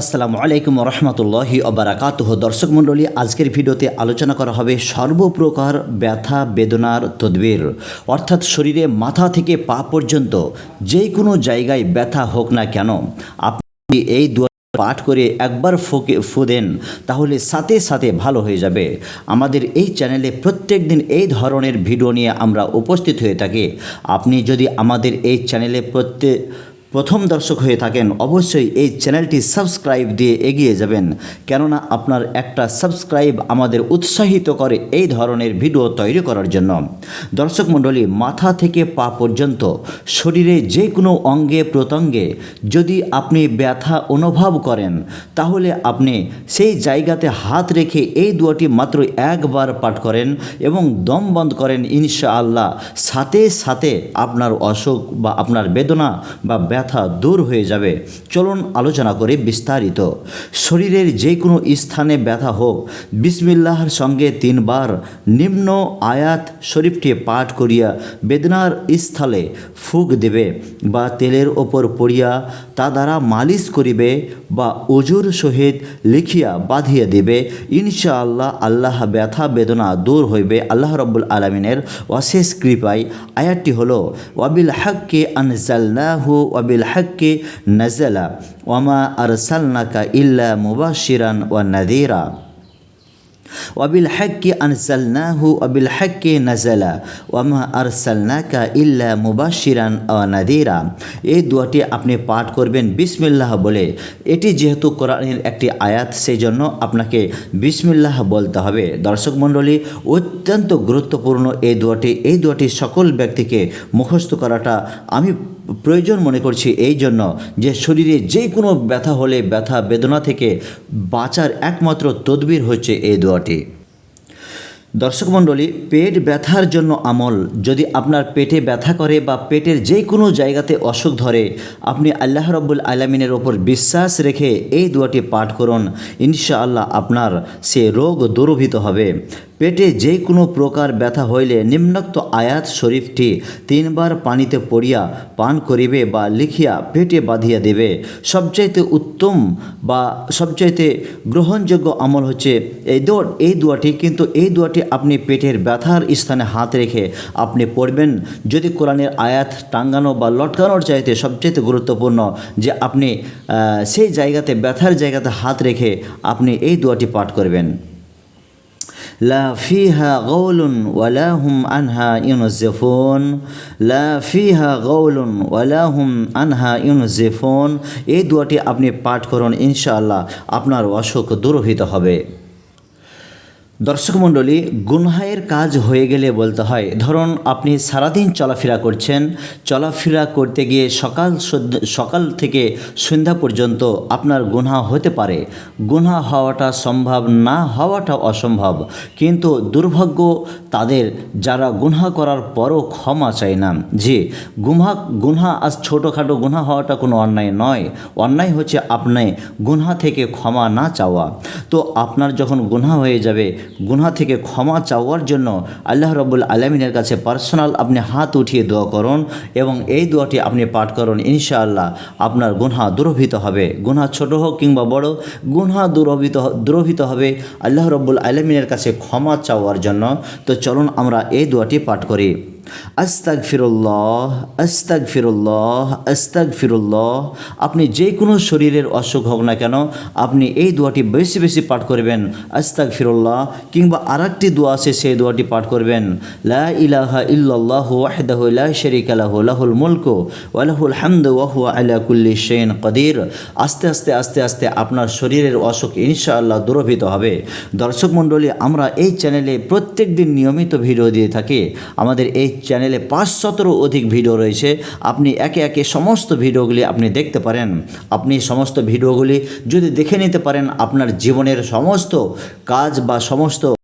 আসসালামু আলাইকুম রহমতুল্লাহি অবরাকাতুহ দর্শক মণ্ডলী, আজকের ভিডিওতে আলোচনা করা হবে সর্বপ্রকার ব্যথা, বেদনার তদবির। অর্থাৎ শরীরে মাথা থেকে পা পর্যন্ত যে কোনো জায়গায় ব্যথা হোক না কেন, আপনি এই দোয়া পাঠ করে একবার ফুকে, ফু দেন, তাহলে সাথে সাথে ভালো হয়ে যাবে। আমাদের এই চ্যানেলে প্রত্যেক দিন এই ধরনের ভিডিও নিয়ে আমরা উপস্থিত হয়ে থাকি। আপনি যদি আমাদের এই চ্যানেলে প্রত্যেক প্রথম দর্শক হয়ে থাকেন, অবশ্যই এই চ্যানেলটি সাবস্ক্রাইব দিয়ে এগিয়ে যাবেন। কেননা আপনার একটা সাবস্ক্রাইব আমাদের উৎসাহিত করে এই ধরনের ভিডিও তৈরি করার জন্য। দর্শক মণ্ডলী, মাথা থেকে পা পর্যন্ত, শরীরে যে কোনো অঙ্গে প্রত্যঙ্গে যদি আপনি ব্যথা অনুভব করেন, তাহলে আপনি সেই জায়গাতে হাত রেখে এই দুয়াটি মাত্র একবার পাঠ করেন এবং দম বন্ধ করেন ইনশাআল্লাহ। সাথে সাথে আপনার অসুখ বা আপনার বেদনা বা ব্যথা দূর হয়ে যাবে। চলুন আলোচনা করি বিস্তারিত। শরীরের যে কোনো স্থানে ব্যথা হোক, বিসমিল্লাহর সঙ্গে তিনবার নিম্ন আয়াত শরীফটি পাঠ করিয়া বেদনার স্থলে ফুক দেবে বা তেলের ওপর পড়িয়া তা দ্বারা মালিশ করিবে বা অজুর সহিত লিখিয়া বাঁধিয়া দিবে। ইনশাআল্লাহ আল্লাহ ব্যথা বেদনা দূর হইবে। আল্লাহ রব্বুল আলমিনের অশেষ কৃপায়। আয়াতটি হলো, ওয়াবিল হাক্কে আনজালনাহু ওয়াবিল হাক্কে নাজালা ওয়ামা আরসালনাকা ইল্লা মুবাশিরান ওয়া নাদিরা ওয়াবিল হাক্কি আনসালনাহু ওয়াবিল হাক্কি নাজালা ওয়ামা আরসালনাকা ইল্লা মুবাশিরান ও নাদিরা এই দোয়াটি আপনি পাঠ করবেন বিসমিল্লাহ বলে। এটি যেহেতু কোরআনের একটি আয়াত সেই জন্য আপনাকে বিসমিল্লাহ বলতে হবে। দর্শক মণ্ডলী, অত্যন্ত গুরুত্বপূর্ণ এই দোয়াটি। এই দোয়াটি সকল ব্যক্তিকে মুখস্থ করাটা আমি প্রয়োজন মনে করছি এই জন্য যে শরীরে যে কোনো ব্যথা হলে ব্যথা বেদনা থেকে বাঁচার একমাত্র তদবির হচ্ছে এই দোয়াটি। দর্শক মণ্ডলী, পেট ব্যথার জন্য আমল, যদি আপনার পেটে ব্যথা করে বা পেটের যে কোনো জায়গাতে অসুখ ধরে, আপনি আল্লাহ রব্বুল আলমিনের ওপর বিশ্বাস রেখে এই দোয়াটি পাঠ করুন। ইনশাআল্লাহ আপনার সে রোগ দূরভূত হবে। পেটে যে কোনো প্রকার ব্যথা হইলে নিম্নোক্ত আয়াত শরীফটি তিনবার পানিতে পড়িয়া পান করিবে বা লিখিয়া পেটে বাঁধিয়া দেবে। সবচাইতে উত্তম বা সবচাইতে গ্রহণযোগ্য আমল হচ্ছে এই দোয়া এই দোয়াটি কিন্তু এই দোয়াটি আপনি পেটের ব্যথার স্থানে হাত রেখে আপনি পড়বেন। যদি কোরআনের আয়াত টাঙ্গানো বা লটকানোর চাইতে সবচাইতে গুরুত্বপূর্ণ যে আপনি সেই জায়গাতে, ব্যথার জায়গাতে হাত রেখে আপনি এই দোয়াটি পাঠ করবেন। لا فيها غول ولا هم عنها ينزفون لا فيها غول ولا هم عنها ينزفون এই দোয়াটি আপনি পাঠ করুন ইনশাআল্লাহ আপনার অসুখ দূরভূত হবে দর্শক মণ্ডলী গুনহায়ের কাজ হয়ে গেলে বলতে হয়, ধরুন আপনি সারাদিন চলাফেরা করছেন, চলাফেরা করতে গিয়ে সকাল সকাল থেকে সন্ধ্যা পর্যন্ত আপনার গুনহা হতে পারে। গুনহা হওয়াটা সম্ভব, না হওয়াটা অসম্ভব। কিন্তু দুর্ভাগ্য, তাদের যারা গুনহা করার পরও ক্ষমা চায় না। যে গুনহা গুনহা আজ ছোটোখাটো গুনহা হওয়াটা কোনো অন্যায় নয়। অন্যায় হচ্ছে আপনি গুনহা থেকে ক্ষমা না চাওয়া। তো আপনার যখন গুনহা হয়ে যাবে গুনহা থেকে ক্ষমা চাওয়ার জন্য আল্লাহ রব্বুল আলমিনের কাছে পার্সোনাল আপনি হাত উঠিয়ে দোয়া করুন এবং এই দোয়াটি আপনি পাঠ করুন, ইনশাআল্লাহ আপনার গুনহা দুরভিত হবে। গুনহা ছোট হোক কিংবা বড়, গুনহা দুরভিত দুরভিত হবে আল্লাহ রব্বুল আলমিনের কাছে ক্ষমা চাওয়ার জন্য। তো চলুন আমরা এই দোয়াটি পাঠ করি। আস্তাক ফিরুল্লাহ আস্তাক ফিরুল্লাহ আস্তাক ফিরুল্লাহ আপনি যে কোনো শরীরের অসুখ হোক না কেন, আপনি এই দোয়াটি বেশি বেশি পাঠ করবেন। আস্তাক ফিরুল্লাহ কিংবা আর একটি দোয়া আছে, সেই দোয়াটি পাঠ করবেন। লা ইলাহা ইল্লাল্লাহ ওয়াহদাহু লা শারীকা লাহু, লাহুল মুলকু ওয়া লাহুল হামদু ওয়া হুয়া আলা কুল্লি শাইইন কাদির। আস্তে আস্তে আস্তে আস্তে আপনার শরীরের অসুখ ইনশাআল্লাহ দূরভূত হবে। দর্শক মণ্ডলী, আমরা এই চ্যানেলে প্রত্যেক দিন নিয়মিত ভিডিও দিয়ে থাকি। আমাদের এই চ্যানেলে পাঁচশতেরও অধিক ভিডিও রয়েছে। আপনি একে একে সমস্ত ভিডিওগুলি আপনি দেখতে পারেন। আপনি সমস্ত ভিডিওগুলি যদি দেখে নিতে পারেন, আপনার জীবনের সমস্ত কাজ বা সমস্ত